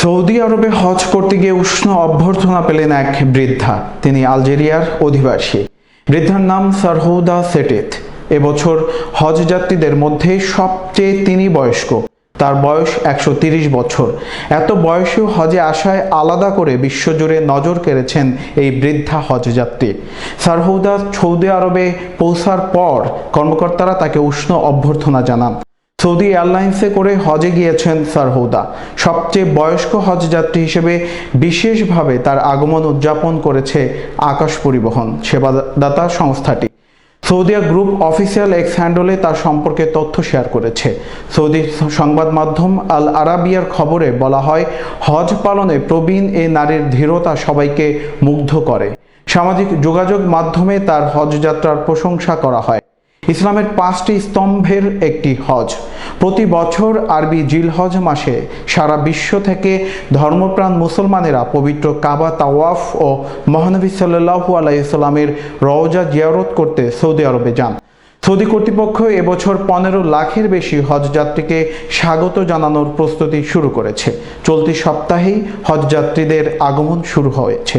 Saudi আরবে হজ করতে গিয়ে উষ্ণ অভ্যর্থনা পেলেন এক বৃদ্ধা। তিনি আলজেরিয়ার অধিবাসী। বৃদ্ধার নাম সারহৌদা সেটেত এবছর হজ যাত্রীদের মধ্যে সবচেয়ে তিনি বয়স্ক। তার বয়স একশো বছর। এত বয়সেও হজে আসায় আলাদা করে বিশ্বজুড়ে নজর কেড়েছেন এই বৃদ্ধা হজযাত্রী সারহৌদা সৌদি আরবে পৌঁছার পর কর্মকর্তারা তাকে উষ্ণ অভ্যর্থনা জানান। সৌদি এয়ারলাইন্সে করে হজে গিয়েছেন সারহৌদা। সবচেয়ে বয়স্ক হজযাত্রী হিসেবে বিশেষভাবে তার আগমন উদযাপন করেছে আকাশ পরিবহন সেবাদাতা সংস্থাটি। সৌদিয়া গ্রুপ অফিসিয়াল এক্স হ্যান্ডলে তার সম্পর্কে তথ্য শেয়ার করেছে। সৌদি সংবাদ মাধ্যম আল আরাবিয়ার খবরে বলা হয়, হজ পালনে প্রবীণ এ নারীর ধীরতা সবাইকে মুগ্ধ করে। সামাজিক যোগাযোগ মাধ্যমে তার হজ যাত্রার প্রশংসা করা হয়। ইসলামের পাঁচটি স্তম্ভের একটি হজ। প্রতি বছর আরবি জিলহজ মাসে সারা বিশ্ব থেকে ধর্মপ্রাণ মুসলমানেরা পবিত্র কাবা তাওয়াফ ও মহানবী সাল্লাহু আলাইসাল্লামের রওজা জিয়ারত করতে সৌদি আরবে যান। সৌদি কর্তৃপক্ষ এবছর পনেরো লাখের বেশি হজযাত্রীকে স্বাগত জানানোর প্রস্তুতি শুরু করেছে। চলতি সপ্তাহেই হজযাত্রীদের আগমন শুরু হয়েছে।